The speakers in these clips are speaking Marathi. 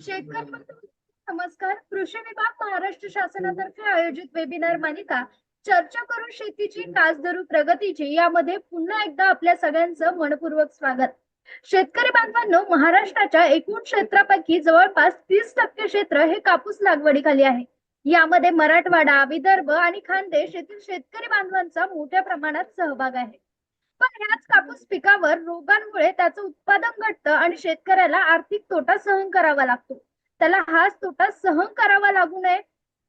शेतकरी नमस्कार. कृषी विभाग महाराष्ट्र शासनातर्फे आयोजित वेबिनार मालिका चर्चा करून शेतीची कास धरू प्रगतीची यामध्ये पुन्हा एकदा आपल्या सगळ्यांचं मनपूर्वक स्वागत. शेतकरी बांधवांनो महाराष्ट्राच्या एकूण क्षेत्रापैकी जवळपास तीस टक्के क्षेत्र हे कापूस लागवडीखाली आहे. यामध्ये मराठवाडा विदर्भ आणि खानदेश येथील शेतकरी बांधवांचा मोठ्या प्रमाणात सहभाग आहे. पण ह्याच कापूस पिकावर रोगांमुळे त्याचं उत्पादन घटतं आणि शेतकऱ्याला आर्थिक तोटा सहन करावा लागतो. त्याला हाच तोटा सहन करावा लागू नये.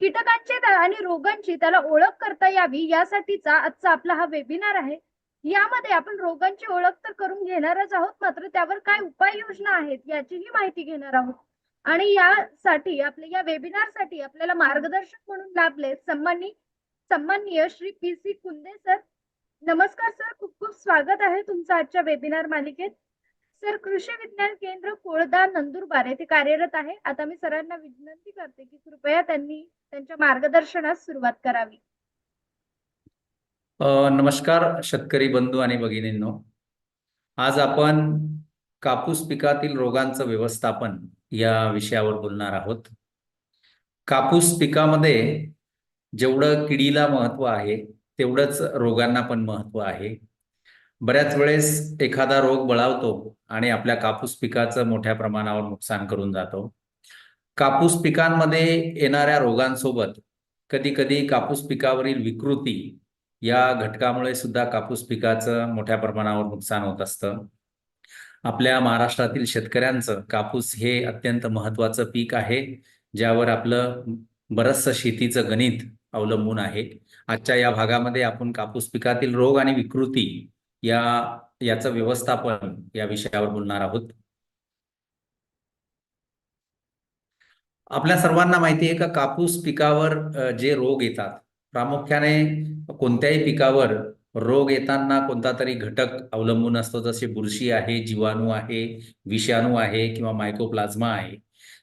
कीटकांची आणि रोगांची त्याला ओळख करता यावी यासाठीचा आजचा आपला हा वेबिनार आहे. यामध्ये आपण रोगांची ओळख तर करून घेणारच आहोत मात्र त्यावर काय उपाययोजना आहेत याचीही माहिती घेणार आहोत. आणि यासाठी आपल्या या वेबिनारसाठी आपल्याला मार्गदर्शक म्हणून लाभले सन्मानी सन्माननीय Shri P C Kunde sir नमस्कार सर खूप खूप स्वागत आहे तुमचं आजच्या वेबिनार मालिकेत. सर कृषी विज्ञान केंद्र कोळदा नंदुरबार येथे कार्यरत आहे. आता मी सरांना विनंती करते की कृपया त्यांनी त्यांच्या मार्गदर्शनास सुरुवात करावी. नमस्कार शेतकरी बंधू आणि भगिनींनो. आज आपण कापूस पिकातील रोगांचं व्यवस्थापन या विषयावर बोलणार आहोत. कापूस पिकामध्ये जेवढं किडीला महत्त्व आहे तेवढंच रोगांना पण महत्त्व आहे. बऱ्याच वेळेस एखादा रोग बळावतो आणि आपल्या कापूस पिकाचं मोठ्या प्रमाणावर नुकसान करून जातो. कापूस पिकांमध्ये येणाऱ्या रोगांसोबत कधी कधी कापूस पिकावरील विकृती या घटकामुळे सुद्धा कापूस पिकाचं मोठ्या प्रमाणावर नुकसान होत असतं. आपल्या महाराष्ट्रातील शेतकऱ्यांचं कापूस हे अत्यंत महत्वाचं पीक आहे ज्यावर आपलं बरचसं शेतीचं गणित अवलंबून आहे आजच्या या भागामध्ये आपण कापूस पिकातील रोग आणि विकृती या याचं व्यवस्थापन या विषयावर बोलणार आहोत. आपल्या सर्वांना माहिती आहे का कापूस पिकावर जे रोग येतात प्रामुख्याने कोणत्याही पिकावर रोग येताना कोणता तरी घटक अवलंबून असतो जसे बुरशी आहे जीवाणू आहे विषाणू आहे किंवा मायकोप्लाझ्मा आहे.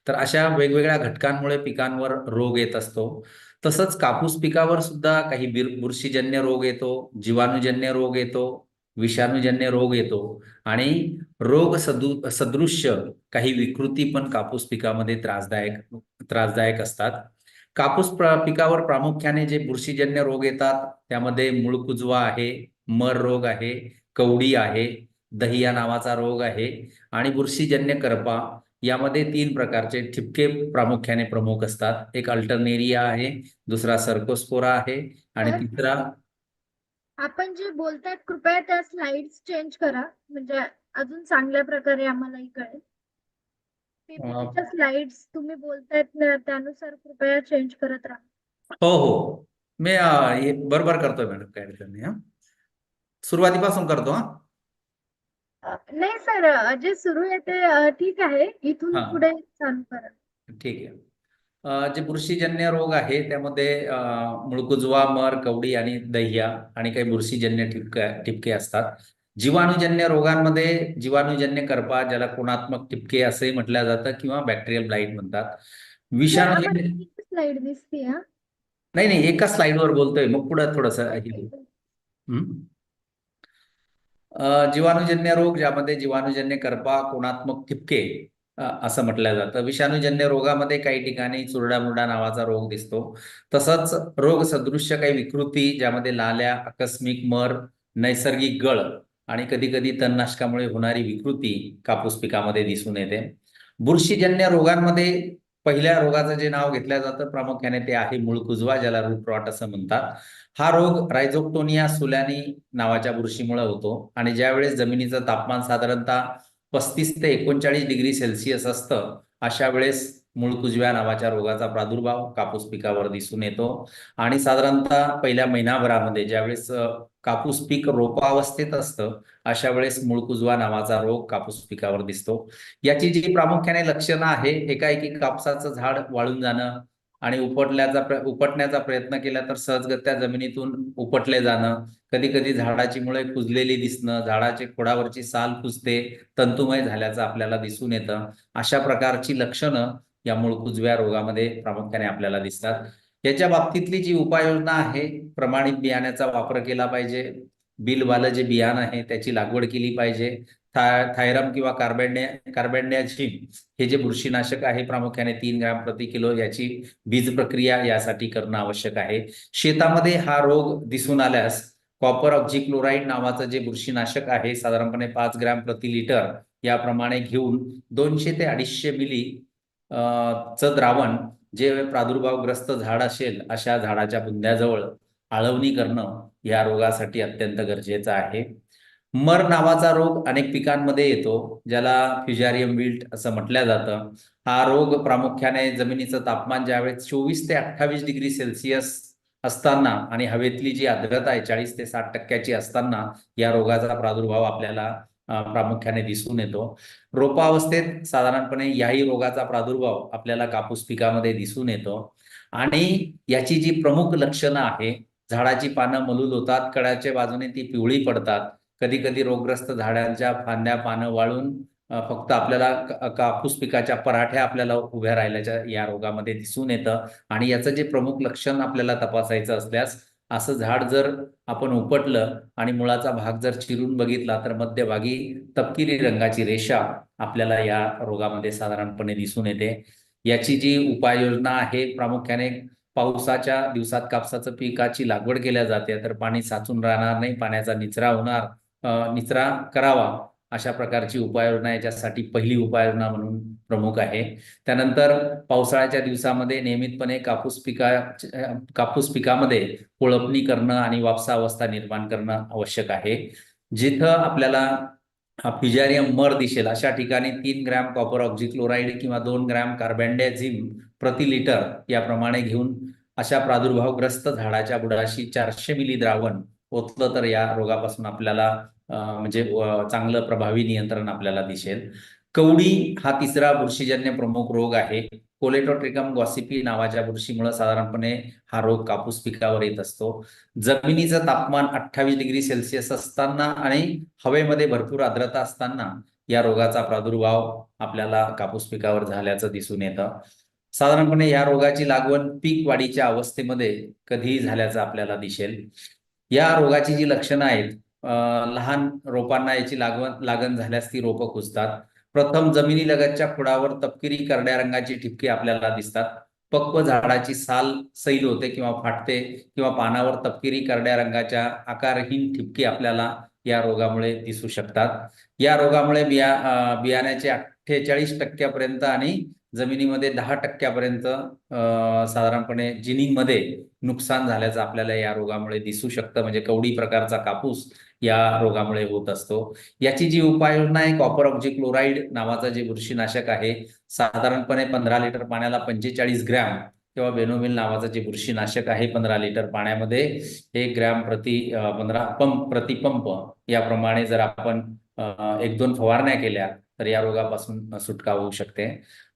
तर अशा वेगवेगळ्या घटकांमुळे पिकांवर रोग येत असतो. तसंच कापूस पिकावर सुद्धा काही बुरशीजन्य रोग येतो जीवाणूजन्य रोग येतो विषाणूजन्य रोग येतो आणि रोग सदु सदृश्य काही विकृती पण कापूस पिकामध्ये त्रासदायक त्रासदायक असतात. कापूस पिकावर प्रामुख्याने जे बुरशीजन्य रोग येतात त्यामध्ये मूळ कुजवा आहे मर रोग आहे कवडी आहे दहिया नावाचा रोग आहे आणि बुरशीजन्य करपा यामध्ये तीन प्रकारचे ठिपके प्रामुख्याने प्रमुख असतात. एक अल्टरनेरिया आहे दुसरा सर्कोस्पोरा आहे आणि तिसरा आपण जे बोलतायत कृपया त्या स्लाइड्स चेंज करा. म्हणजे अजून चांगल्या प्रकारे आम्हालाही कळेल PPT स्लाइड्स तुम्ही बोलतायत ना त्यानुसार कृपया चेंज करत राहा. हो हो. मी बरोबर करतोय मॅडम काय अडचण नाही हा. सुरुवातीपासून करतो हा. नाही सर जे सुरू आहे ते ठीक आहे. इथून हा. पुढे चालू करा ठीक आहे. अ, जे बुरशीजन्य रोग आहे त्यामध्ये अ, मुळकुजवा मर कवडी आणि दह्या आणि काही बुरशीजन्य ठिपके ठिपके असतात. जीवाणूजन्य रोगांमध्ये जीवाणूजन्य करपा ज्याला कोणात्मक ठिपके असंही म्हटलं जातं किंवा बॅक्टेरियल ब्लाइट म्हणतात. विषाणूजन्य स्लाइड दिसते नाही नाही एका स्लाइडवर बोलतोय. मग पुढे थोडस हम्म. जीवाणूजन्य रोग ज्यामध्ये जीवाणूजन्य करपा कोणात्मक ठिपके असं म्हटलं जातं. विषाणूजन्य रोगामध्ये काही ठिकाणी चुरडामुरडा नावाचा रोग दिसतो. तसंच रोग सदृश्य काही विकृती ज्यामध्ये लाल्या आकस्मिक मर नैसर्गिक गळ आणि कधी कधी तणनाशकामुळे होणारी विकृती कापूस पिकामध्ये दिसून येते. बुरशीजन्य रोगांमध्ये पहिल्या रोगाचं जे नाव घेतलं जातं प्रामुख्याने ते आहे मूळ कुजवा ज्याला रूट रॉट असं म्हणतात. हा रोग रायझोक्टोनिया सुलॅनी नावाच्या बुरशीमुळे होतो आणि ज्यावेळेस जमिनीचं तापमान साधारणतः पस्तीस ते एकोणचाळीस डिग्री सेल्सिअस असतं अशा वेळेस मूळकुजव्या नावाच्या रोगाचा प्रादुर्भाव कापूस पिकावर दिसून येतो. आणि साधारणतः पहिल्या महिनाभरामध्ये ज्यावेळेस कापूस पीक रोपावस्थेत असतं अशा वेळेस मूळकुजवा नावाचा रोग कापूस पिकावर दिसतो. याची जी प्रामुख्याने लक्षणं आहे एकाएकी कापसाचं झाड वाळून जाणं आणि उपटल्याचा उपटण्याचा प्रयत्न केला तर सहजगत्या जमिनीतून उपटले जाणं. कधी कधी झाडाची मुळे कुजलेली दिसणं झाडाचे खोडावरची साल कुजते तंतुमय झाल्याचं आपल्याला दिसून येतं. अशा प्रकारची लक्षणं या मूळ कुजव्या रोगामध्ये प्रामुख्याने आपल्याला दिसतात. याच्या बाबतीतली जी उपाययोजना आहे प्रमाणित बियाण्याचा वापर केला पाहिजे. बिलवालं जे बियाणं आहे त्याची लागवड केली पाहिजे. था थायरम किंवा कार्बेंडिया कार्बेंडियाझिम हे जे बुरशीनाशक आहे प्रामुख्याने तीन ग्रॅम प्रति किलो याची बीज प्रक्रिया यासाठी करणं आवश्यक आहे. शेतामध्ये हा रोग दिसून आल्यास कॉपर ऑक्झिक्लोराईड नावाचं जे बुरशीनाशक आहे साधारणपणे पाच ग्रॅम प्रति लिटर याप्रमाणे घेऊन दोनशे ते अडीचशे मिली च चं द्रावण जे प्रादुर्भावग्रस्त झाड असेल अशा झाडाच्या बुंद्याजवळ आळवणी करणं या रोगासाठी अत्यंत गरजेचं आहे. मर नावाचा रोग अनेक पिकांमध्ये येतो ज्याला फ्युजारियम विल्ट असं म्हटलं जातं. हा रोग प्रामुख्याने जमिनीचं तापमान ज्यावेळेस चोवीस ते अठ्ठावीस डिग्री सेल्सिअस असताना आणि हवेतली जी आर्द्रता आहे चाळीस ते साठ टक्क्याची असताना या रोगाचा प्रादुर्भाव आपल्याला प्रामुख्याने दिसून येतो. रोपावस्थेत साधारणपणे याही रोगाचा प्रादुर्भाव आपल्याला कापूस पिकामध्ये दिसून येतो. आणि याची जी प्रमुख लक्षणं आहे झाडाची पानं मलूल होतात कडाच्या बाजूने ती पिवळी पडतात कधी कधी रोगग्रस्त झाडांच्या फांद्या पानं वाळून फक्त आपल्याला कापूस पिकाच्या पराठ्या आपल्याला उभ्या राहिल्याच्या या रोगामध्ये दिसून येतं आणि याचं जे प्रमुख लक्षण आपल्याला तपासायचं असल्यास असं झाड जर आपण उपटलं आणि मुळाचा भाग जर चिरून बघितला तर मध्यभागी तपकिरी रंगाची रेषा आपल्याला या रोगामध्ये साधारणपणे दिसून येते. याची जी उपाययोजना आहे प्रामुख्याने पावसाच्या दिवसात कापसाचं पिकाची लागवड केल्या जाते तर पाणी साचून राहणार नाही पाण्याचा निचरा होणार निचरा करावा अशा प्रकारची उपाययोजना याच्यासाठी पहिली उपाययोजना म्हणून प्रमुख आहे. त्यानंतर पावसाळ्याच्या दिवसामध्ये नियमितपणे कापूस पिका कापूस पिकामध्ये कोळपणी करणं आणि वापसा अवस्था निर्माण करणं आवश्यक आहे. जिथं आपल्याला फिजारियम मर दिसेल अशा ठिकाणी तीन ग्रॅम कॉपर ऑक्झिक्लोराईड किंवा दोन ग्रॅम कार्बेंडॅझिम प्रति लिटर याप्रमाणे घेऊन अशा प्रादुर्भावग्रस्त झाडाच्या बुडाशी चारशे मिली द्रावण पोचलं तर या रोगापासून आपल्याला म्हणजे चांगलं प्रभावी नियंत्रण आपल्याला दिसेल. कवडी हा तिसरा बुरशीजन्य प्रमुख रोग आहे. कोलेटोट्रिकम गॉसिपी नावाच्या बुरशीमुळे साधारणपणे हा रोग कापूस पिकावर येत असतो. जमिनीचं तापमान अठ्ठावीस डिग्री सेल्सिअस असताना आणि हवेमध्ये भरपूर आर्द्रता असताना या रोगाचा प्रादुर्भाव आपल्याला कापूस पिकावर झाल्याचं दिसून येतं. साधारणपणे या रोगाची लागवण पीक वाढीच्या अवस्थेमध्ये कधीही झाल्याचं आपल्याला दिसेल. या रोगाची जी लक्षणं आहेत लहान रोपांना याची लागवण लागण झाल्यास ती रोपं कुजतात प्रथम जमिनीलगतच्या खुडावर तपकिरी करड्या रंगाची ठिपके आपल्याला दिसतात. पक्व झाडाची साल सैल होते किंवा फाटते किंवा पानावर तपकिरी करड्या रंगाच्या आकारहीन ठिपके आपल्याला या रोगामुळे दिसू शकतात. या रोगामुळे बिया बियाण्याचे अठ्ठेचाळीस टक्क्यापर्यंत आणि जमिनीमध्ये दहा टक्क्यापर्यंत साधारणपणे जिनिंगमध्ये नुकसान झाल्याचं आपल्याला या रोगामुळे दिसू शकतं. म्हणजे कवडी प्रकारचा कापूस या रोगामुळे होत असतो. याची जी उपाययोजना आहे कॉपर ऑक्झिक्लोराईड नावाचं जे बुरशीनाशक आहे साधारणपणे पंधरा लिटर पाण्याला पंचेचाळीस ग्रॅम किंवा बेनोमिल नावाचं जे बुरशीनाशक आहे पंधरा लिटर पाण्यामध्ये एक ग्रॅम प्रति पंधरा पंप प्रतिपंप याप्रमाणे जर आपण एक दोन फवारण्या केल्या तर या रोगापासून सुटका होऊ शकते.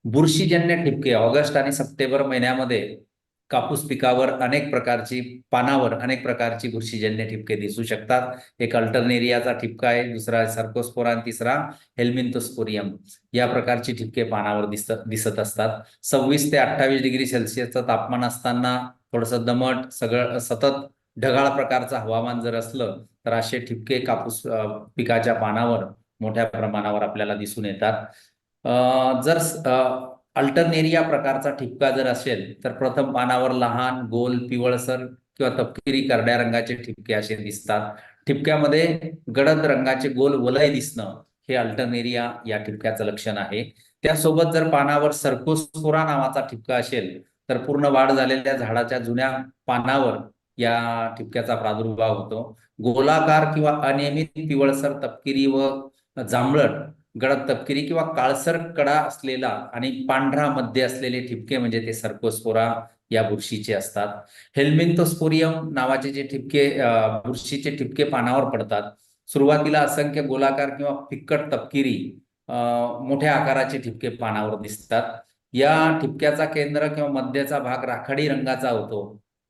बुरशीजन्य ठिपके ऑगस्ट आणि सप्टेंबर महिन्यामध्ये कापूस पिकावर अनेक प्रकारची पानावर अनेक प्रकारची बुरशीजन्य ठिपके दिसू शकतात. एक अल्टरनेरियाचा ठिपका आहे दुसरा सर्कोस्पोरा आणि तिसरा हेल्मिंथोस्पोरियम या प्रकारची ठिपके पानावर दिसत दिसत असतात. सव्वीस ते अठ्ठावीस डिग्री सेल्सिअसचं तापमान असताना थोडंसं दमट सगळं सतत ढगाळ प्रकारचं हवामान जर असलं तर असे ठिपके कापूस पिकाच्या पानावर मोठ्या प्रमाणावर आपल्याला दिसून येतात. जर अल्टरनेरिया प्रकारचा ठिपका जर असेल तर प्रथम पानावर लहान गोल पिवळसर किंवा तपकिरी करड्या रंगाचे ठिपके असे दिसतात. ठिपक्यामध्ये गडद रंगाचे गोल वलय दिसणं हे अल्टरनेरिया या ठिपक्याचं लक्षण आहे. त्यासोबत जर पानावर सर्कोस्पोरा नावाचा ठिपका असेल तर पूर्ण वाढ झालेल्या झाडाच्या जुन्या पानावर या ठिपक्याचा प्रादुर्भाव होतो. गोलाकार किंवा अनियमित पिवळसर तपकिरी व जांभळट गडद तपकिरी किंवा काळसर कडा असलेला आणि पांढरा मध्ये असलेले ठिपके म्हणजे ते सर्कोस्पोरा या बुरशीचे असतात. हेल्मिंथोस्पोरियम नावाचे जे ठिपके बुरशीचे ठिपके पानावर पडतात. सुरुवातीला असंख्य गोलाकार किंवा फिक्कट तपकिरी मोठ्या आकाराचे ठिपके पानावर दिसतात. या ठिपक्याचा केंद्र किंवा मध्याचा भाग राखाडी रंगाचा होतो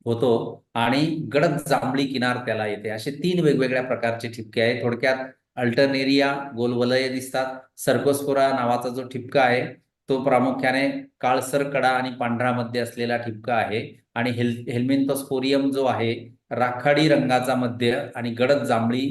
होतो आणि गडद जांभळी किनार त्याला येते. असे तीन वेगवेगळ्या प्रकारचे ठिपके आहेत. थोडक्यात अल्टरनेरिया गोलवलय दिसतात. सर्कोस्पोरा नावाचा जो ठिपका आहे तो प्रामुख्याने काळसर कडा आणि पांढरा मध्ये असलेला ठिपका आहे. आणि हेल हेल्मिंथोस्पोरियम जो आहे राखाडी रंगाचा मध्य आणि गडद जांभळी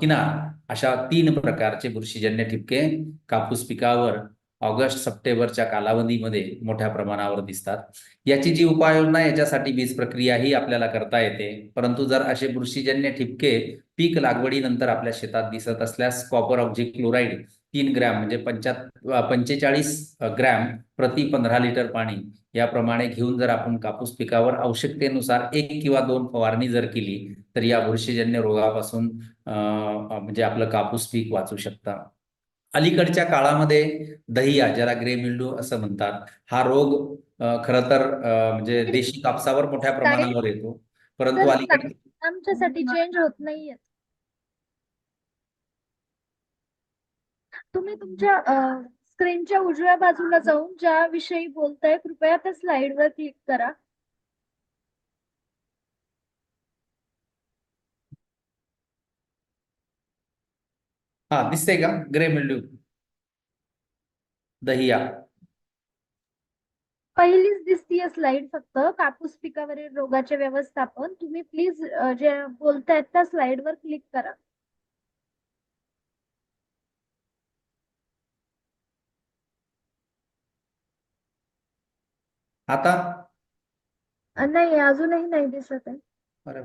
किनार अशा तीन प्रकारचे बुरशीजन्य ठिपके कापूस पिकावर ऑगस्ट सप्टेंबरच्या कालावधीमध्ये मोठ्या प्रमाणावर दिसतात. याची जी उपाययोजना याच्यासाठी बीज प्रक्रिया ही आपल्याला करता येते. परंतु जर असे बुरशीजन्य ठिपके पीक लागवडीनंतर आपल्या शेतात दिसत असल्यास कॉपर ऑक्झिक्लोराईड तीन ग्रॅम म्हणजे पंच्या पंचेचाळीस ग्रॅम प्रति पंधरा लिटर पाणी याप्रमाणे घेऊन जर आपण कापूस पिकावर आवश्यकतेनुसार एक किंवा दोन फवारणी जर केली तर या बुरशीजन्य रोगापासून म्हणजे आपलं कापूस पीक वाचू शकतं. अलीकडच्या काळामध्ये दहिया ज्याला ग्रे मिल्डू असं म्हणतात. हा रोग खरं तर म्हणजे देशी कापसावर मोठ्या प्रमाणावर येतो. परंतु अलीकडे आमच्यासाठी चेंज होत नाहीये. तुम्ही तुमच्या स्क्रीनच्या उजव्या बाजूला जाऊन ज्या विषयी बोलताय कृपया त्या स्लाइड वर क्लिक करा. हा दिसतंय का? ग्रे मिल्ड्यू दहिया. पहिलीच दिसतीये स्लाइड फक्त. कापूस पिकावरील रोगाचे व्यवस्थापन. तुम्ही प्लीज जे बोलतायत त्या स्लाइड वर क्लिक करा. आता? नाही अजूनही नाही दिसत आहे. अरे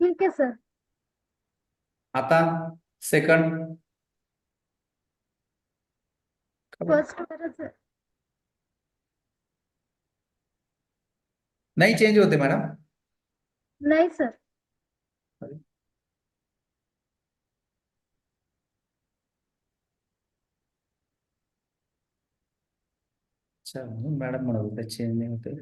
ठीक आहे सर। आता सेकंड फ़र्स्ट. नाही चेंज होते मॅडम नाही सर। अच्छा मॅडम म्हणत चेंज नाही होते।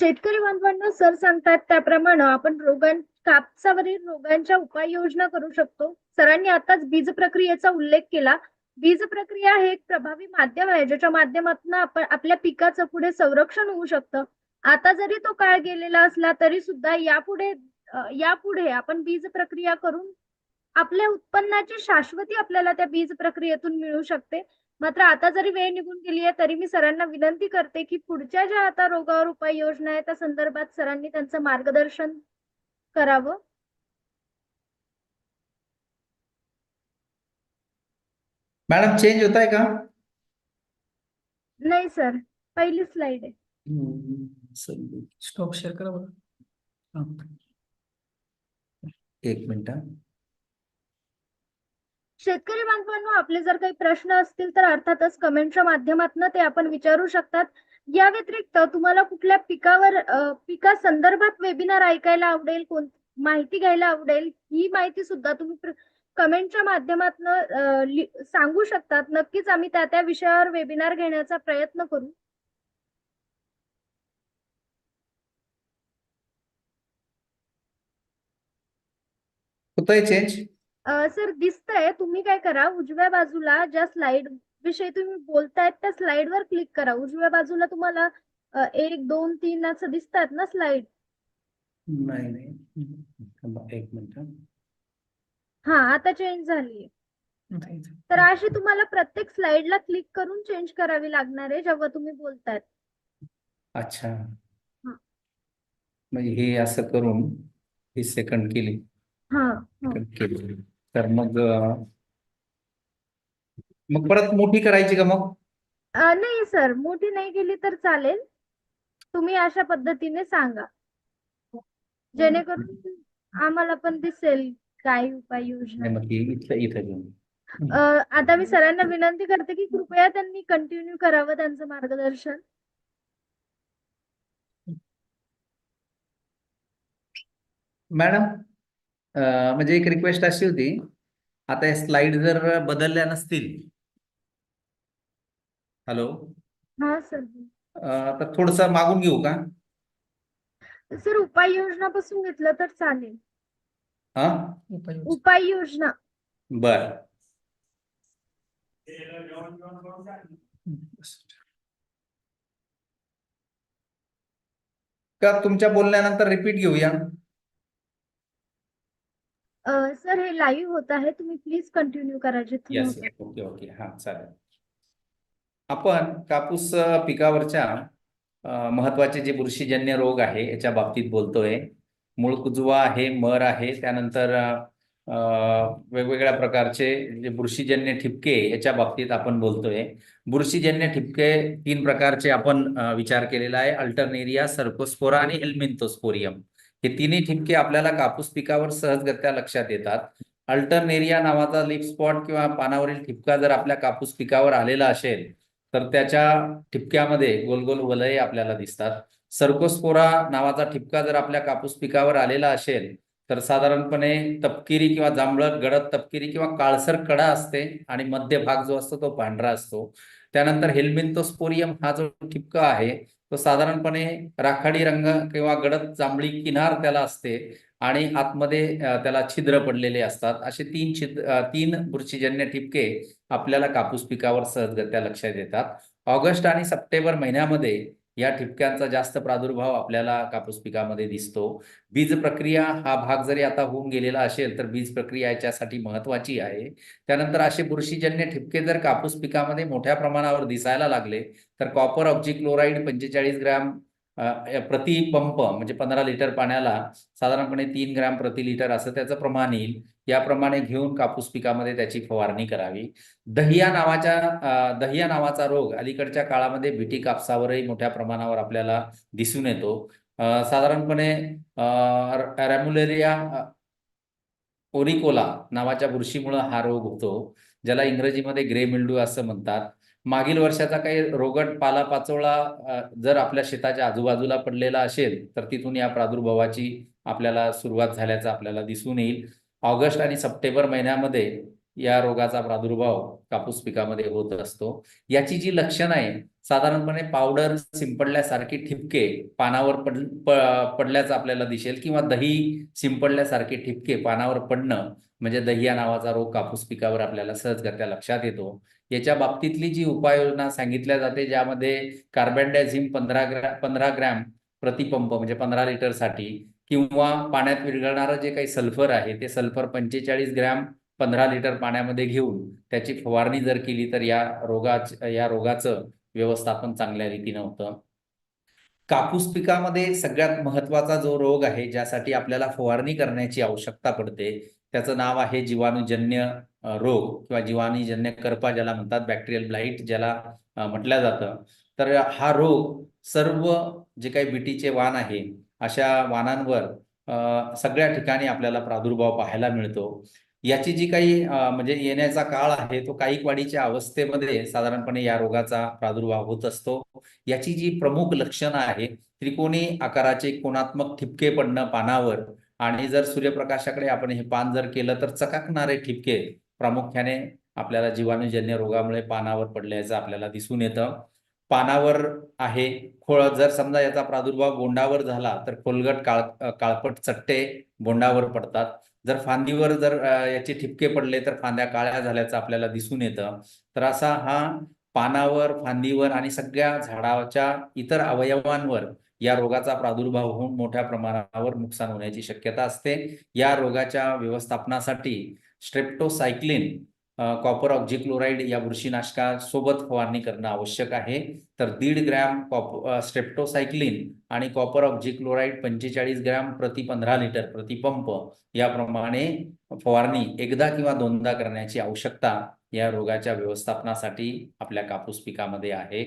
शेतकरी बांधवांना सर सांगतात त्याप्रमाणे आपण रोगां कापसावरील रोगांच्या उपाययोजना करू शकतो. सरांनी आताच बीज प्रक्रियेचा उल्लेख केला. बीज प्रक्रिया हे एक प्रभावी माध्यम आहे ज्याच्या माध्यमातून आपण आपल्या पिकाचं पुढे संरक्षण होऊ शकतं. आता जरी तो काळ गेलेला असला तरी सुद्धा यापुढे यापुढे आपण बीज प्रक्रिया करून आपल्या उत्पन्नाची शाश्वती आपल्याला त्या बीज प्रक्रियेतून मिळू शकते. मात्र आता जरी वेळ निघून गेली आहे तरी मी सरांना विनंती करते की पुढच्या ज्या आता रोगावर उपाययोजना आहे त्या संदर्भात सरांनी त्यांचं मार्गदर्शन करावं मॅडम चेंज होत आहे का नाही सर पहिली स्लाइड आहे स्टॉप शेअर करा हा. एक मिनिट. शेतकरी बांधवांनो आपले जर काही प्रश्न असतील तर अर्थातच कमेंटच्या माध्यमातून ते आपण विचारू शकतात. या व्यतिरिक्त तुम्हाला कुठल्या पिकावर पिका संदर्भात वेबिनार ऐकायला आवडेल कोण माहिती घ्यायला आवडेल ही माहिती सुद्धा तुम्ही कमेंटच्या माध्यमातून सांगू शकतात. नक्कीच आम्ही त्या त्या विषयावर वेबिनार घेण्याचा प्रयत्न करू. चेंज सर दिसतंय. तुम्ही काय करा उजव्या बाजूला ज्या स्लाइड विषयी तुम्ही बोलतायत त्या स्लाइड वर क्लिक करा. उजव्या बाजूला तुम्हाला एक दोन तीन असं दिसतात ना स्लाइड? नाही नाही. थांबा, एक मिनिट. हा. आता चेंज झाली तर अशी तुम्हाला प्रत्येक स्लाइडला क्लिक करून चेंज करावी लागणार आहे जेव्हा तुम्ही बोलतायत. अच्छा. म्हणजे हे असं करून ही सेकंड केली. हा केली. तर मग मग परत मोठी करायची का मग? अ, नाही सर मोठी नाही केली तर चालेल. तुम्ही अशा पद्धतीने सांगा. जेणेकरून आम्हाला पण दिसेल काय उपाययोजना नाही, मग ती इथं इथं घेऊन. अ, आता मी सरांना विनंती करते की कृपया त्यांनी कंटिन्यू करावं त्यांचं मार्गदर्शन. मॅडम? म्हणजे एक रिक्वेस्ट अशी होती आता या स्लाइड जर बदलल्या नसतील. हॅलो हा तर थोडस मागून घेऊ का? सर उपाययोजनापासून घेतलं तर चालेल. हा? उपाययोजना बर. का तुमच्या बोलण्यानंतर रिपीट घेऊया? सर हे लाईव्ह होत आहे. तुम्ही प्लीज कंटिन्यू करा जिथून येस होतं. ओके ओके हा चालेल. आपण कापूस अ, पिकावरच्या अ, महत्त्वाचे जे बुरशीजन्य रोग आहे याच्या बाबतीत बोलतोय. मूळ कुजवा आहे मर आहे त्यानंतर अ, वेगवेगळ्या प्रकारचे जे बुरशीजन्य ठिपके याच्या बाबतीत आपण बोलतोय. बुरशीजन्य ठिपके तीन प्रकारचे आपण अ, विचार केलेला आहे. अल्टरनेरिया सर्कोस्पोरा आणि हेल्मिंथोस्पोरियम हे तिन्ही ठिपके आपल्याला कापूस पिकावर सहजगत्या लक्षात येतात. अल्टरनेरिया नावाचा लिप स्पॉट किंवा पानावरील ठिपका जर आपल्या कापूस पिकावर आलेला असेल तर त्याच्या ठिपक्यामध्ये गोल गोल वलये आपल्याला दिसतात. सर्कोस्पोरा नावाचा ठिपका जर आपल्या कापूस पिकावर आलेला असेल तर साधारणपणे तपकिरी किंवा जांभळट गडद तपकिरी किंवा काळसर कडा असते आणि मध्य भाग जो असतो तो पांढरा असतो. त्यानंतर हेल्मिंथोस्पोरियम हा जो ठिपका आहे तो साधारणपणे राखाडी रंग किंवा गडद जांभळी किनार त्याला असते आणि आतमध्ये त्याला छिद्र पडलेले असतात. असे तीन छिद्र तीन बुरशीजन्य ठिपके आपल्याला कापूस पिकावर सहजगत्या लक्षात येतात. ऑगस्ट आणि सप्टेंबर महिन्यामध्ये या ठिपक्यांचा जास्त प्रादुर्भाव आपल्याला कापूस पिकामध्ये दिसतो. बीज प्रक्रिया हा भाग जरी आता होऊन गेलेला असेल तर बीज प्रक्रिया याच्यासाठी महत्वाची आहे. त्यानंतर असे बुरशीजन्य ठिपके जर कापूस पिकामध्ये मोठ्या प्रमाणावर दिसायला लागले तर कॉपर ऑक्झिक्लोराईड पंचेचाळीस ग्रॅम प्रति पंप म्हणजे पंधरा लिटर पाण्याला साधारणपणे तीन ग्रॅम प्रति लिटर असं त्याचं प्रमाण येईल. याप्रमाणे घेऊन कापूस पिकामध्ये त्याची फवारणी करावी. दहिया नावाच्या दहिया नावाचा रोग अलीकडच्या काळामध्ये बीटी कापसावरही मोठ्या प्रमाणावर आपल्याला दिसून येतो. साधारणपणे रॅम्युलेरिया ओरिकोला नावाच्या बुरशीमुळे हा रोग होतो ज्याला इंग्रजीमध्ये ग्रे मिल्डू असं म्हणतात. मागील वर्षाचा काही रोगट पालापाचोळा जर आपल्या शेताच्या आजूबाजूला पडलेला असेल तर तिथून या प्रादुर्भावाची आपल्याला सुरुवात झाल्याचं आपल्याला दिसून येईल. ऑगस्ट आणि सप्टेंबर महिन्यामध्ये या रोगाचा प्रादुर्भाव कापूस पिकामध्ये होत असतो. याची जी लक्षणं आहे साधारणपणे पावडर शिंपडल्यासारखी ठिपके पानावर पड पडल्याचं आपल्याला दिसेल किंवा दही शिंपडल्यासारखे ठिपके पानावर पडणं म्हणजे दहिया नावाचा रोग कापूस पिकावर आपल्याला सहजगत्या लक्षात येतो. याच्या बाबतीतली जी उपाययोजना सांगितल्या जाते ज्यामध्ये कार्बनडायझिम पंधरा ग्रॅ पंधरा ग्रॅम प्रतिपंप म्हणजे पंधरा लिटरसाठी किंवा पाण्यात विरघळणारं जे काही सल्फर आहे ते सल्फर पंचेचाळीस ग्रॅम पंधरा लिटर पाण्यामध्ये घेऊन त्याची फवारणी जर केली तर या रोगाच या रोगाचं व्यवस्थापन चांगल्या रीतीनं होतं. कापूस पिकामध्ये सगळ्यात महत्त्वाचा जो रोग आहे ज्यासाठी आपल्याला फवारणी करण्याची आवश्यकता पडते त्याचं नाव आहे जीवाणूजन्य रोग किंवा जीवाणूजन्य करपा ज्याला म्हणतात बॅक्टेरियल ब्लाइट ज्याला म्हटलं जातं. तर हा रोग सर्व जे काही बिटीचे वाण आहे अशा वाणांवर सगळ्या ठिकाणी आपल्याला प्रादुर्भाव पाहायला मिळतो. याची जी काही म्हणजे येण्याचा काळ आहे तो काही वाढीच्या अवस्थेमध्ये साधारणपणे या रोगाचा प्रादुर्भाव होत असतो. याची जी प्रमुख लक्षणं आहे त्रिकोणी आकाराचे कोणात्मक ठिपके पडणं पानावर आणि जर सूर्यप्रकाशाकडे आपण हे पान जर केलं तर चकाकणारे ठिपके प्रामुख्याने आपल्याला जीवाणूजन्य रोगामुळे पानावर पडल्याचं आपल्याला दिसून येतं. पानावर आहे खोळ जर समजा याचा प्रादुर्भाव बोंडावर झाला तर खोलगट काळ काळपट चट्टे बोंडावर पडतात. जर फांदीवर जर याचे ठिपके पडले तर फांद्या काळ्या झाल्याचं आपल्याला दिसून येतं. तर असा हा पानावर फांदीवर आणि सगळ्या झाडाच्या इतर अवयवांवर या रोगाचा प्रादुर्भाव होऊन मोठ्या प्रमाणावर नुकसान होण्याची शक्यता असते. या रोगाच्या व्यवस्थापनासाठी स्ट्रेप्टोसायक्लिन कॉपर ऑक्झिक्लोराईड या बुरशीनाशकासोबत फवारणी करणं आवश्यक आहे. तर दीड ग्रॅम कॉप स्ट्रेप्टोसायक्लिन आणि कॉपर ऑक्झिक्लोराईड पंचेचाळीस ग्रॅम प्रति पंधरा लिटर प्रतिपंप याप्रमाणे फवारणी एकदा किंवा दोनदा करण्याची आवश्यकता या रोगाच्या व्यवस्थापनासाठी आपल्या कापूस पिकामध्ये आहे.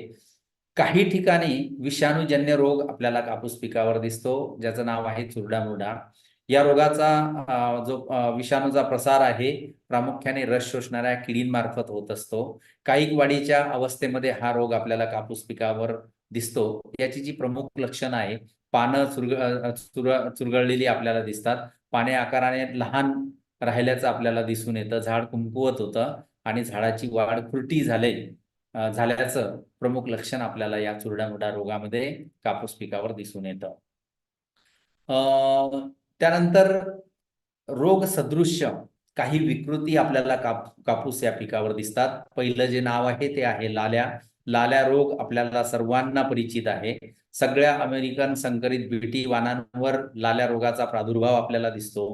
काही ठिकाणी विषाणूजन्य रोग आपल्याला कापूस पिकावर दिसतो. ज्याचं नाव आहे चुरडा मुरडा या रोगाचा जो विषाणूचा प्रसार आहे प्रामुख्याने रस शोषणाऱ्या किडींमार्फत होत असतो. काही वाढीच्या अवस्थेमध्ये हा रोग आपल्याला कापूस पिकावर दिसतो. याची जी प्रमुख लक्षणं आहे पानं चुरग चुर चुरगळलेली आपल्याला दिसतात. पाने आकाराने लहान राहिल्याचं आपल्याला दिसून येतं. झाड कुंकुवत होतं आणि झाडाची वाढ खुरटी झाले झाल्याचं प्रमुख लक्षण आपल्याला या चुरडामुरडा रोगामध्ये कापूस पिकावर दिसून येतं. त्यानंतर रोग सदृश्य काही विकृती आपल्याला काप कापूस या पिकावर दिसतात. पहिलं जे नाव आहे ते आहे लाल्या. लाल्या रोग आपल्याला सर्वांना परिचित आहे. सगळ्या अमेरिकन संकरित बीटी वाणांवर लाल्या रोगाचा प्रादुर्भाव आपल्याला दिसतो.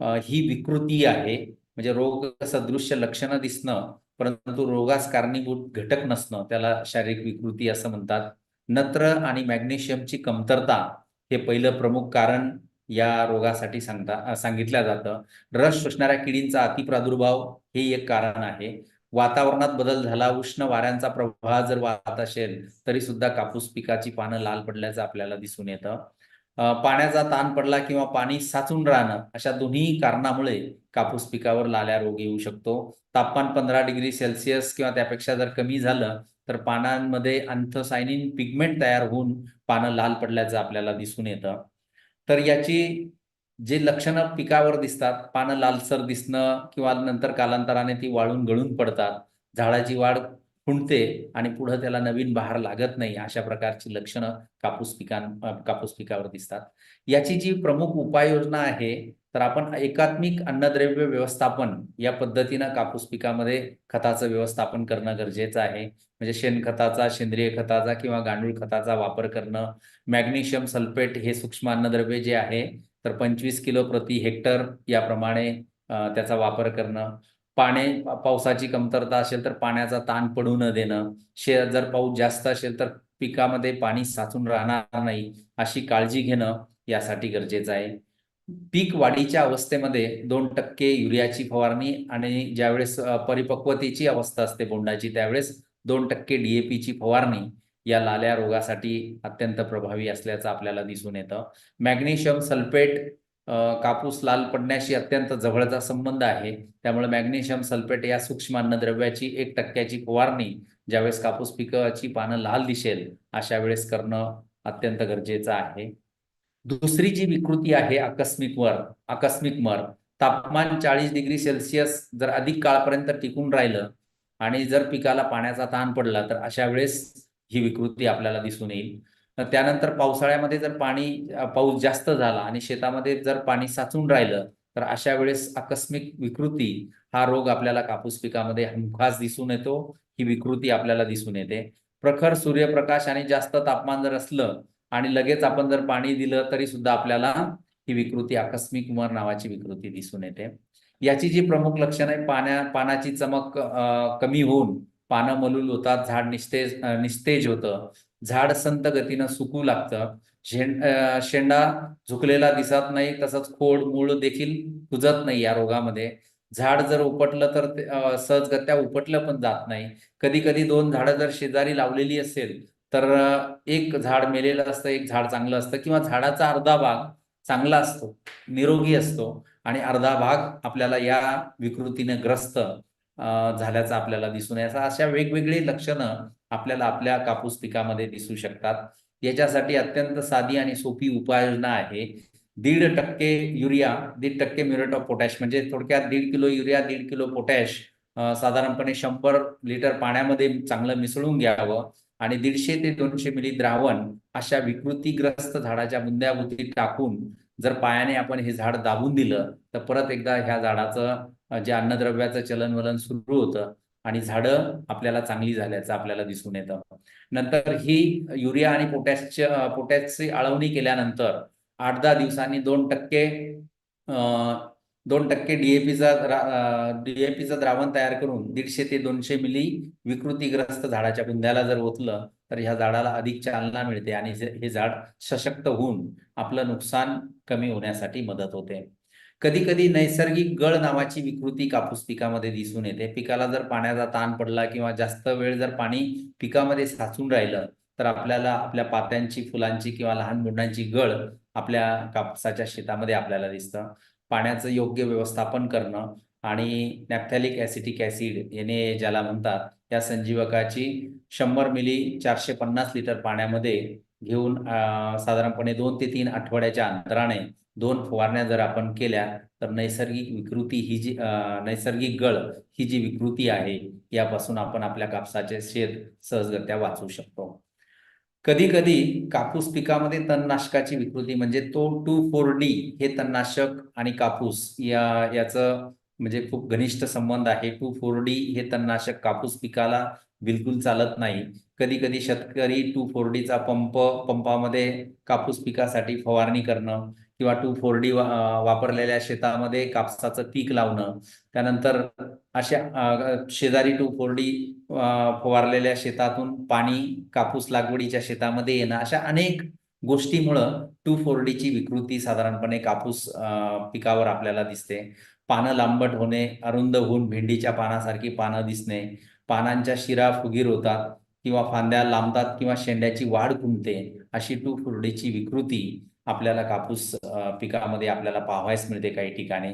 ही विकृती आहे. म्हणजे रोग सदृश्य लक्षणं दिसणं परंतु रोगास कारणीभूत घटक नसणं त्याला शारीरिक विकृती असं म्हणतात. नत्र आणि मॅग्नेशियमची कमतरता हे पहिलं प्रमुख कारण या रोगासाठी सांगता सांगितलं जातं. रस शोषणाऱ्या किडींचा अतिप्रादुर्भाव हे एक कारण आहे. वातावरणात बदल झाला उष्ण वाऱ्यांचा प्रवाह जर वाहत असेल तरी सुद्धा कापूस पिकाची पानं लाल पडल्याचं आपल्याला दिसून येतं. पाण्याचा ताण पडला किंवा पाणी साचून राहणं अशा दोन्ही कारणामुळे कापूस पिकावर लाल्या रोग येऊ शकतो. तापमान पंधरा डिग्री सेल्सिअस किंवा त्यापेक्षा जर कमी झालं तर पानांमध्ये अंथसायनिन पिगमेंट तयार होऊन पानं लाल पडल्याचं आपल्याला दिसून येतं. तर याची जे लक्षणं पिकावर दिसतात पानं लालसर दिसणं किंवा नंतर कालांतराने ती वाळून गळून पडतात झाडाची वाढ खुंटते आणि पुढे त्याला नवीन बहार लागत नाही अशा प्रकारची लक्षणं कापूस पिकां कापूस पिकावर दिसतात. याची जी प्रमुख उपाययोजना आहे तर आपण एकात्मिक अन्नद्रव्य व्यवस्थापन या पद्धतीनं कापूस पिकामध्ये खताचं व्यवस्थापन करणं गरजेचं आहे. म्हणजे शेणखताचा सेंद्रिय खताचा किंवा गांडूळ खताचा वापर करणं मॅग्नेशियम सल्फेट हे सूक्ष्म अन्नद्रव्य जे आहे तर पंचवीस किलो प्रति हेक्टर याप्रमाणे त्याचा वापर करणं. पाणी पावसाची कमतरता असेल तर पाण्याचा ताण पडू न देणं. शे जर पाऊस जास्त असेल तर पिकामध्ये पाणी साचून राहणार नाही अशी काळजी घेणं यासाठी गरजेचं आहे. पीक वाढीच्या अवस्थेमध्ये दोन टक्के युरियाची फवारणी आणि ज्यावेळेस परिपक्वतेची अवस्था असते बोंडाची त्यावेळेस दोन टक्के डीएपीची फवारणी या लाल्या रोगासाठी अत्यंत प्रभावी असल्याचं आपल्याला दिसून येतं. मॅग्नेशियम सल्फेट कापूस लाल पडण्याशी अत्यंत जवळचा संबंध आहे. त्यामुळे मॅग्नेशियम सल्फेट या सूक्ष्म अन्नद्रव्याची एक टक्क्याची फवारणी ज्यावेळेस कापूस पिकाची पानं लाल दिसेल अशा वेळेस करणं अत्यंत गरजेचं आहे. दुसरी जी विकृती आहे आकस्मिक वर आकस्मिक मर तापमान चाळीस डिग्री सेल्सिअस जर अधिक काळपर्यंत टिकून राहिलं आणि जर पिकाला पाण्याचा ताण पडला तर अशा वेळेस ही विकृती आपल्याला दिसून येईल. त्यानंतर पावसाळ्यामध्ये जर पाणी पाऊस जास्त झाला आणि शेतामध्ये जर पाणी साचून राहिलं तर अशा वेळेस आकस्मिक विकृती हा रोग आपल्याला कापूस पिकामध्ये हमखास दिसून येतो. ही विकृती आपल्याला दिसून येते. प्रखर सूर्यप्रकाश आणि जास्त तापमान जर असलं आणि लगेच आपण जर पाणी दिलं तरी सुद्धा आपल्याला ही विकृती आकस्मिक मर नावाची विकृती दिसून येते. याची जी प्रमुख लक्षणं आहे पाण्या पानाची चमक कमी होऊन पानं मलूल होतात झाड निस्तेज निस्तेज होतं. झाड संत गतीनं सुकू लागतं. शेंड शेंडा झुकलेला दिसत नाही तसंच खोड मूळ देखील कुजत नाही या रोगामध्ये. झाड जर उपटलं तर ते, सहजगत्या उपटलं पण जात नाही. कधी कधी दोन झाडं जर शेजारी लावलेली असेल तर एक झाड मेलेलं असतं एक झाड चांगलं असतं किंवा झाडाचा अर्धा भाग चांगला असतो निरोगी असतो आणि अर्धा भाग आपल्याला या विकृतीने ग्रस्त झाल्याचं आपल्याला दिसून याचा अशा वेगवेगळी लक्षणं आपल्याला आपल्या कापूस पिकामध्ये दिसू शकतात. याच्यासाठी अत्यंत साधी आणि सोपी उपाययोजना आहे. दीड टक्के युरिया दीड टक्के म्युरेट ऑफ पोटॅश म्हणजे थोडक्यात दीड किलो युरिया दीड किलो पोटॅश साधारणपणे शंभर लिटर पाण्यामध्ये चांगलं मिसळून घ्यावं. आणि दीडशे ते दोनशे मिली द्रावण अशा विकृतीग्रस्त झाडाच्या बुंद्याभुती टाकून जर पायाने आपण हे झाड दाबून दिलं तर परत एकदा ह्या झाडाचं जे अन्नद्रव्याचं चलनवलन सुरू होतं. आणि झाडं आपल्याला चांगली झाल्याचं आपल्याला दिसून येतं. नंतर ही युरिया आणि पोटॅशच्या पोटॅशची आळवणी केल्यानंतर आठ दहा दिवसांनी दोन टक्के दोन टक्के डीएपीचा डीएपीचं द्रावण तयार करून दीडशे ते दोनशे मिली विकृतीग्रस्त झाडाच्या बुंद्याला जर ओतलं तर ह्या झाडाला अधिक चालना मिळते आणि हे झाड सशक्त होऊन आपलं नुकसान कमी होण्यासाठी मदत होते. कधी कधी नैसर्गिक गळ नावाची विकृती कापूस पिकामध्ये दिसून येते. पिकाला जर पाण्याचा ताण पडला किंवा जास्त वेळ जर पाणी पिकामध्ये साचून राहिलं तर आपल्याला आपल्या पात्यांची फुलांची किंवा लहान मुंडांची गळ आपल्या कापसाच्या शेतामध्ये आपल्याला दिसतं. पाण्याचं योग्य व्यवस्थापन करणं आणि नॅप्थॅलिक ऍसिटिक ऍसिड याने ज्याला म्हणतात या संजीवकाची शंभर मिली चारशे पन्नास लिटर पाण्यामध्ये घेऊन साधारणपणे दोन ते तीन आठवड्याच्या अंतराने दोन फवारण्या जर आपण केल्या तर नैसर्गिक विकृती ही जी नैसर्गिक गळ ही जी विकृती आहे यापासून आपण आपल्या कापसाचे शेत सहजगत्या वाचवू शकतो. कधी कधी कापूस पिकामध्ये तणनाशकाची विकृती म्हणजे तो टू फोर डी हे तणनाशक आणि कापूस या याचं म्हणजे खूप घनिष्ठ संबंध आहे. टू फोर डी हे तणनाशक कापूस पिकाला बिलकुल चालत नाही. कधी कधी शेतकरी टू फोर डीचा पंप पंपामध्ये कापूस पिकासाठी फवारणी करणं किंवा टू फोर डी वापरलेल्या शेतामध्ये कापसाचं पीक लावणं त्यानंतर अशा शेजारी टू फोर डी फवारलेल्या शेतातून पाणी कापूस लागवडीच्या शेतामध्ये येणं अशा अनेक गोष्टीमुळं टू फोर डीची विकृती साधारणपणे कापूस पिकावर आपल्याला दिसते. पानं लांबट होणे अरुंद होऊन भेंडीच्या पानासारखी पानं दिसणे पानांच्या शिरा फुगीर होतात किंवा फांद्या लांबतात किंवा शेंड्याची वाढ खुंटते अशी टू फोर डीची विकृती आपल्याला कापूस पिकामध्ये आपल्याला पाहावयास मिळते काही ठिकाणी.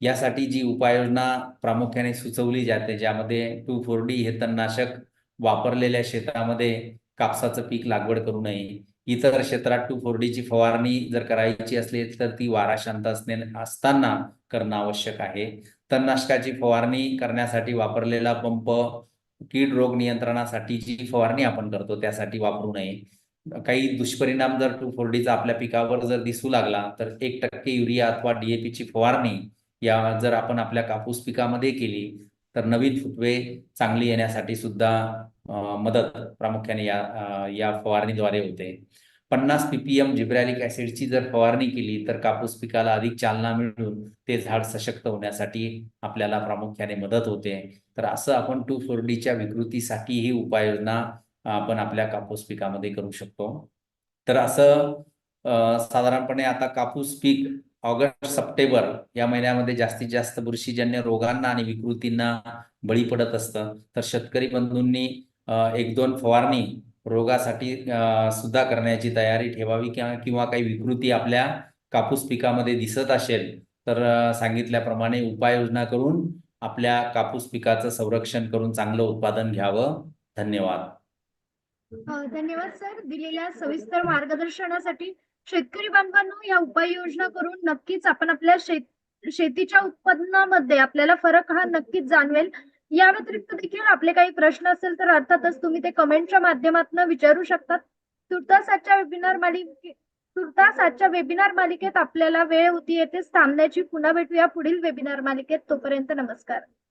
यासाठी जी उपाययोजना प्रामुख्याने सुचवली जाते ज्यामध्ये टू फोर डी हे तणनाशक वापरलेल्या शेतामध्ये कापसाचं पीक लागवड करू नये. इतर क्षेत्रात टू फोर डीची फवारणी जर करायची असली तर ती वारा शांत असणे असताना करणं आवश्यक आहे. तणनाशकाची फवारणी करण्यासाठी वापरलेला पंप कीड रोग नियंत्रणासाठी जी फवारणी आपण करतो त्यासाठी वापरू नये. काही दुष्परिणाम जर टू फोर डीचा आपल्या पिकावर जर दिसू लागला तर एक टक्के युरिया अथवा डीएपीची ची फवारणी या जर आपण आपल्या कापूस पिकामध्ये केली तर नवीन फुटवे चांगली येण्यासाठी सुद्धा मदत प्रामुख्याने या या फवारणीद्वारे होते. पन्नास पीपीएम जिब्रॅलिक ऍसिडची जर फवारणी केली तर कापूस पिकाला अधिक चालना मिळून ते झाड सशक्त होण्यासाठी आपल्याला प्रामुख्याने मदत होते. तर असं आपण टू फोर डीच्या विकृतीसाठी ही उपाययोजना आपण आपल्या कापूस पिकामध्ये करू शकतो. तर असं साधारणपणे आता कापूस पीक ऑगस्ट सप्टेंबर या महिन्यामध्ये जास्तीत जास्त बुरशीजन्य रोगांना आणि विकृतींना बळी पडत असतं. तर शेतकरी बंधूंनी एक दोन फवारणी रोगासाठी सुद्धा करण्याची तयारी ठेवावी किंवा किंवा काही विकृती आपल्या कापूस पिकामध्ये दिसत असेल तर सांगितल्याप्रमाणे उपाययोजना करून आपल्या कापूस पिकाचं संरक्षण करून चांगलं उत्पादन घ्यावं. धन्यवाद. धन्यवाद सर दिलेल्या सविस्तर मार्गदर्शनासाठी. शेतकरी बांधवांनो या उपाययोजना करून नक्कीच आपण आपल्या शेत शेतीच्या उत्पन्नामध्ये आपल्याला फरक हा नक्कीच जाणवेल. या व्यतिरिक्त देखील आपले काही प्रश्न असेल तर अर्थातच तुम्ही ते कमेंटच्या माध्यमातून विचारू शकतात. तुर्तास आजच्या वेबिनार मालिके तुर्तास आजच्या वेबिनार मालिकेत आपल्याला वेळ होती येथेच थांबण्याची पुन्हा भेटूया पुढील वेबिनार मालिकेत. तोपर्यंत नमस्कार.